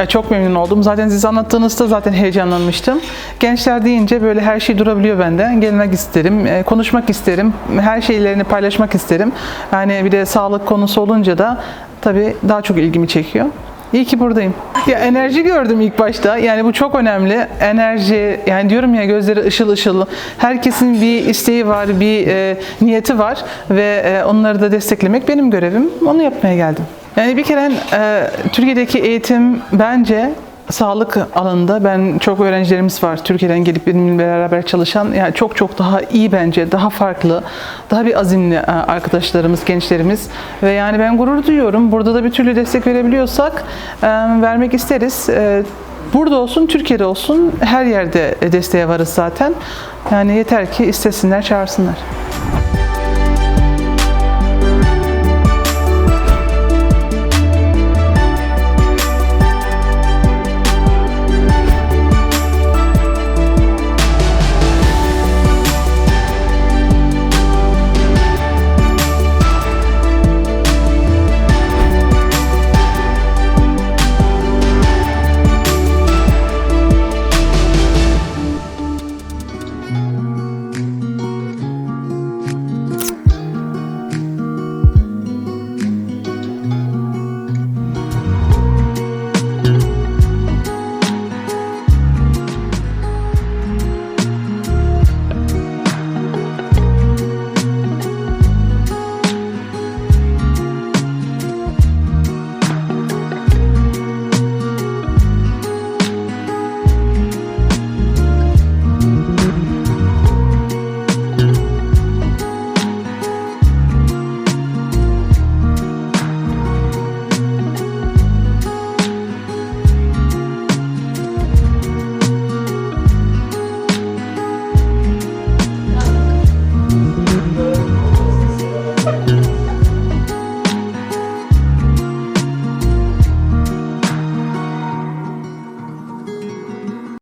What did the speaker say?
Ya çok memnun oldum. Zaten siz anlattığınızda zaten heyecanlanmıştım. Gençler deyince böyle her şey durabiliyor bende. Gelmek isterim, e, konuşmak isterim, her şeylerini paylaşmak isterim. Yani bir de sağlık konusu olunca da tabii daha çok ilgimi çekiyor. İyi ki buradayım. Ya enerji gördüm ilk başta. Yani bu çok önemli. Enerji, yani diyorum ya gözleri ışıl ışıl. Herkesin bir isteği var, bir e, niyeti var ve e, onları da desteklemek benim görevim. Onu yapmaya geldim. Yani bir kere e, Türkiye'deki eğitim bence sağlık alanında ben çok öğrencilerimiz var Türkiye'den gelip benimle beraber çalışan yani çok çok daha iyi bence daha farklı daha bir azimli e, arkadaşlarımız gençlerimiz. Ve yani ben gurur duyuyorum. Burada da bir türlü destek verebiliyorsak e, vermek isteriz. E, burada olsun Türkiye'de olsun her yerde desteğe varız zaten. Yani yeter ki istesinler çağırsınlar.